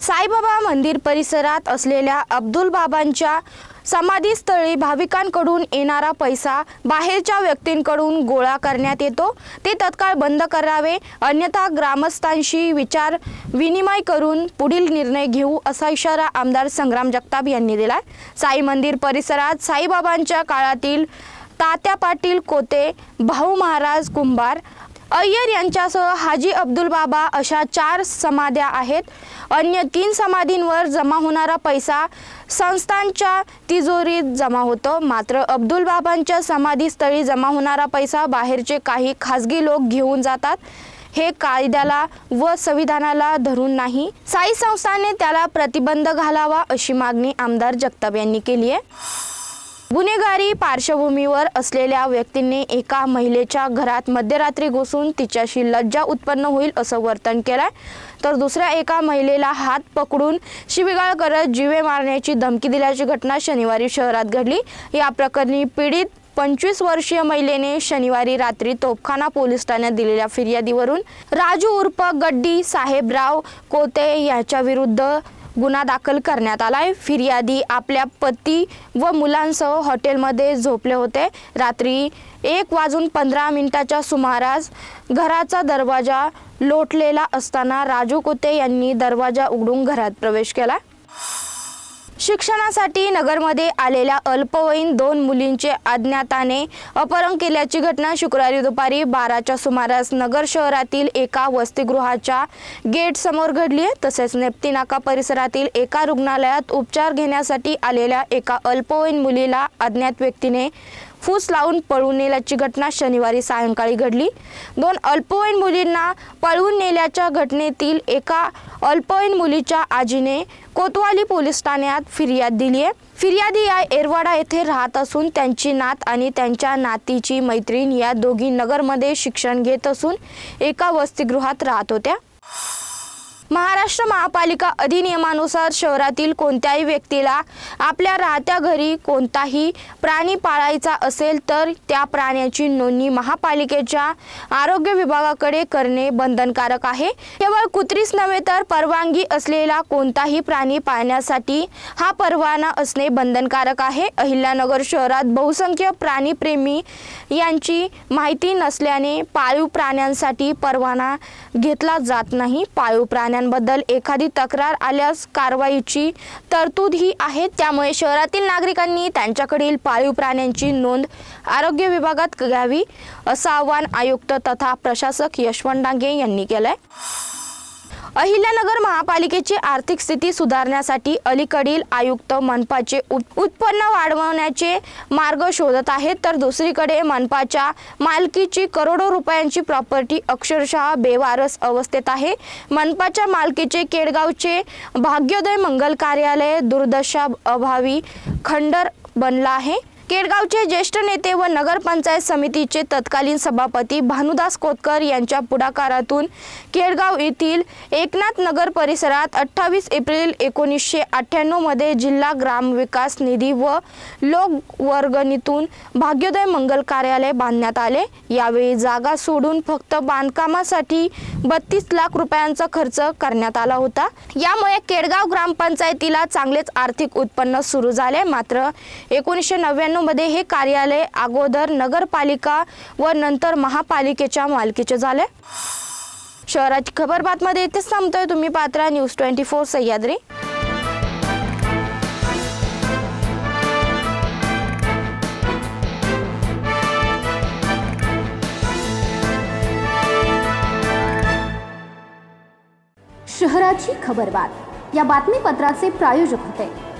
साईबाबा मंदिर परिसरात असलेल्या अब्दुल बाबांच्या समाधीस्थळी भाविकांकडून येणारा पैसा बाहेरच्या व्यक्तींकडून गोळा करण्यात येतो. ते तत्काळ बंद करावे अन्यथा ग्रामस्थांशी विचार विनिमय करून पुढील निर्णय घेऊ असा इशारा आमदार संग्राम जगताप यांनी दिला साई मंदिर परिसरात साईबाबांच्या काळातील तात्या पाटील कोते भाऊ महाराज कुंभार अय्यर यांच्यासह हाजी अब्दुल बाबा अशा चार समाध्या आहेत. अन्य तीन समाधींवर जमा होणारा पैसा संस्थांच्या तिजोरीत जमा होतो. मात्र अब्दुल बाबांच्या समाधीस्थळी जमा होणारा पैसा बाहेरचे काही खाजगी लोक घेऊन जातात. हे कायद्याला व संविधानाला धरून नाही. साई संस्थाने त्याला प्रतिबंध घालावा अशी मागणी आमदार जगताप यांनी केली आहे. गुन्हेगारी पार्श्वभूमीवर असलेल्या व्यक्तींनी एका महिलेच्या घरात मध्यरात्री घुसून तिच्याशी लज्जा उत्पन्न होईल असं वर्तन केलंय. तर दुसऱ्या एका महिलेला हात पकडून शिबिगाळ करत जीवे मारण्याची धमकी दिल्याची घटना शनिवारी शहरात घडली. या प्रकरणी पीडित पंचवीस वर्षीय महिलेने शनिवारी रात्री तोपखाना पोलीस ठाण्यात दिलेल्या फिर्यादीवरून राजू उर्फ गड्डी साहेबराव कोते याच्या विरुद्ध गुन्हा दाखल करण्यात आलाय. फिर्यादी आपल्या पती व मुलांसह हॉटेलमध्ये झोपले होते. रात्री एक वाजून पंधरा मिनिटाच्या सुमारास घराचा दरवाजा लोटलेला असताना राजू कुते यांनी दरवाजा उघडून घरात प्रवेश केला. शिक्षणासाठी नगरमध्ये आलेल्या अल्पवयीन दोन मुलींचे अज्ञाताने अपहरण केल्याची घटना शुक्रवारी दुपारी बाराच्या सुमारास नगर शहरातील एका वसतिगृहाच्या गेटसमोर घडली आहे. तसेच नेप्ती नाका परिसरातील एका रुग्णालयात उपचार घेण्यासाठी आलेल्या एका अल्पवयीन मुलीला अज्ञात व्यक्तीने फूस लावून पळून नेल्याची घटना शनिवारी सायंकाळी घडली. दोन अल्पवयीन मुलींना पळवून नेल्याच्या घटनेतील एका अल्पवयीन मुलीच्या आजीने कोतवाली पोलीस ठाण्यात फिर्याद दिली आहे. फिर्यादी या एरवाडा येथे राहत असून त्यांची नात आणि त्यांच्या नातीची मैत्रीण या दोघी नगरमध्ये शिक्षण घेत असून एका वसतिगृहात राहत होत्या. महाराष्ट्र महापालिका अधिनियमानुसार शहरातील कोणत्याही व्यक्तीला आपल्या राहत्या घरी कोणताही प्राणी पाळायचा असेल तर त्या प्राण्याची नोंदणी महापालिकेच्या आरोग्य विभागाकडे करणे बंधनकारक आहे. केवळ कुत्रीच नव्हे तर परवानगी असलेला कोणताही प्राणी पाळण्यासाठी हा परवाना असणे बंधनकारक आहे. अहिल्यानगर शहरात बहुसंख्य प्राणीप्रेमी यांची माहिती नसल्याने पाळीव प्राण्यांसाठी परवाना घेतला जात नाही. पाळीव प्राण्यांबद्दल एखादी तक्रार आल्यास कारवाईची तरतूद ही आहे. त्यामुळे शहरातील नागरिकांनी त्यांच्याकडील पाळीव प्राण्यांची नोंद आरोग्य विभागात घ्यावी असं आवाहन आयुक्त तथा प्रशासक यशवंत डांगे यांनी केलंय. अहिल्यानगर महापालिकेची आर्थिक स्थिती सुधारण्यासाठी अलीकडील आयुक्त मनपाचे उत्पन्न वाढवण्याचे मार्ग शोधत आहेत. तर दुसरीकडे मनपाच्या मालकीची करोडो रुपयांची प्रॉपर्टी अक्षरशः बेवारस अवस्थेत आहे. मनपाच्या मालकीचे केडगावचे भाग्योदय मंगल कार्यालय दुर्दशा अभावी खंडर बनला आहे. केडगावचे ज्येष्ठ नेते व नगरपंचायत समितीचे तत्कालीन सभापती भानुदास कोतकर यांच्या पुढाकारातून केडगाव येथील एकनाथ नगर परिसरात अठ्ठावीस एप्रिल एकोणीसशे अठ्ठ्याण्णवमध्ये जिल्हा ग्रामविकास निधी व लोकवर्गणीतून भाग्योदय मंगल कार्यालय बांधण्यात आले. यावेळी जागा सोडून फक्त बांधकामासाठी बत्तीस लाख रुपयांचा खर्च करण्यात आला होता. यामुळे केडगाव ग्रामपंचायतीला चांगलेच आर्थिक उत्पन्न सुरू झाले. मात्र एकोणीसशे नव्याण्णव मध्ये हे कार्यालय अगोदर नगरपालिका व नंतर महापालिकेच्या मालकीचे झाले. शहराची खबर बातमध्ये इथेच थांबतोय तुम्ही पात्रा न्यूज ट्वेंटी फोर सह्याद्री. शहराची खबरबात या बातमीपत्राचे प्रायोजक होते.